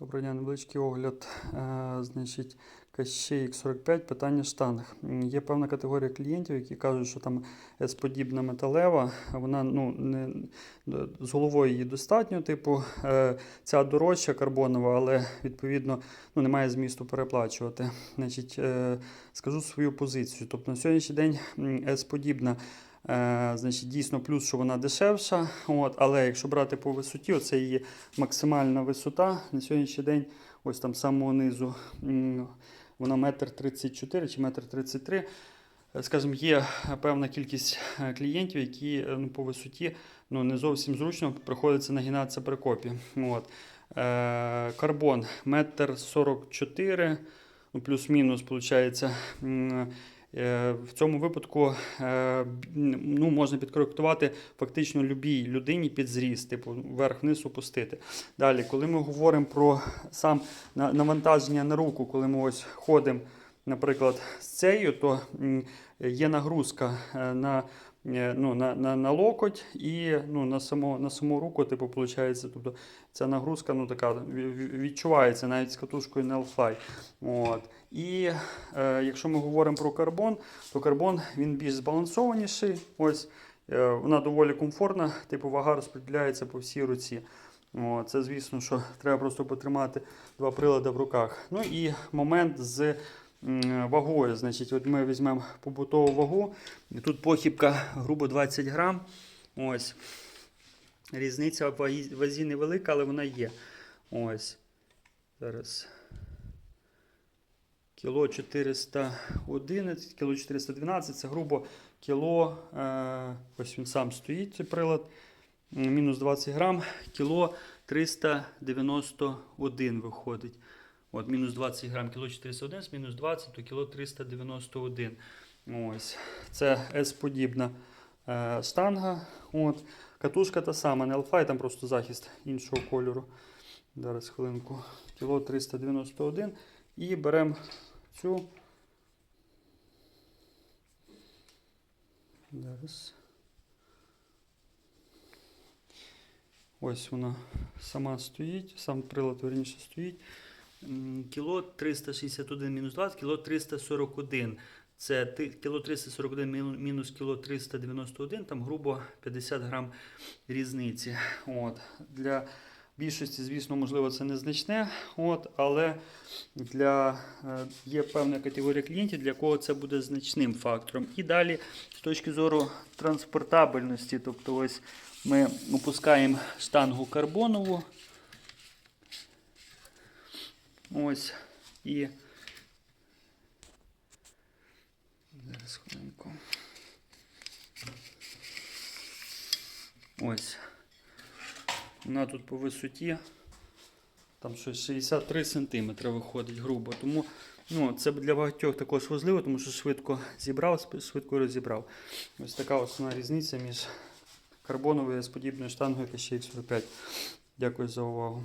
Доброго дня, невеличкий огляд. Е, Значить, Кащей X45, питання штанг. Є певна категорія клієнтів, які кажуть, що там S-подібна металева, вона ну, не, з головою її достатньо, типу, е, ця дорожча карбонова, але відповідно ну, немає змісту переплачувати. Значить, е, скажу свою позицію. Тобто на сьогоднішній день м, S-подібна. Е, значить, дійсно плюс, що вона дешевша. От, але якщо брати по висоті, оце її максимальна висота на сьогоднішній день, ось там з самого низу, вона метр 34 чи метр 33. Е, Скажімо, є певна кількість е, клієнтів, які е, ну, по висоті ну, не зовсім зручно приходиться нагинатися при копі. От. Е, карбон метр 44, ну, плюс-мінус, виходить. Е, В цьому випадку е, ну, можна підкоректувати фактично любій людині під зріст, типу вверх-вниз опустити. Далі, коли ми говоримо про сам навантаження на руку, коли ми ось ходимо, наприклад, з цією, то є нагрузка е, на, ну, на, на, на локоть і ну, на, саму, на саму руку, типу, виходить, тобто ця нагрузка ну, така, ві- ві- відчувається навіть з катушкою на L-Fly. От. І е, якщо ми говоримо про карбон, то карбон він більш збалансованіший. Ось е, вона доволі комфортна, типу вага розподіляється по всій руці. О, це, звісно, що треба просто потримати два прилади в руках. Ну і момент з вагою. Значить, от ми візьмемо побутову вагу. Тут похибка грубо 20 грам. Ось. Різниця в вазі невелика, але вона є. Ось. Зараз. Кіло 411, кіло 412, це грубо кіло, е, ось він сам стоїть, цей прилад, мінус 20 грам, кіло 391 виходить. От, мінус 20 грам, кіло 411, мінус 20, то кіло 391. Ось. Це S-подібна е, штанга. От. Катушка та сама, не Alpha, там просто захист іншого кольору. Зараз хвилинку. Кіло 391. І беремо цю. Зараз. Ось вона сама стоїть, сам прилад верніше стоїть. Кіло 361 мінус 20, кіло 341. Це кіло 341 міну- мінус кіло 391, там грубо 50 грам різниці. От. Для більшості, звісно, можливо, це незначне, от, але для, е, є певна категорія клієнтів, для кого це буде значним фактором. І далі, з точки зору транспортабельності, тобто ось ми опускаємо штангу карбонову. Ось. І зараз хвилинку. Ось. Вона тут по висоті. Там щось 63 см виходить грубо. Тому ну, це для багатьох також важливо, тому що швидко зібрав, швидко розібрав. Ось така основна різниця між карбоновою з подібною штангою K645. Дякую за увагу.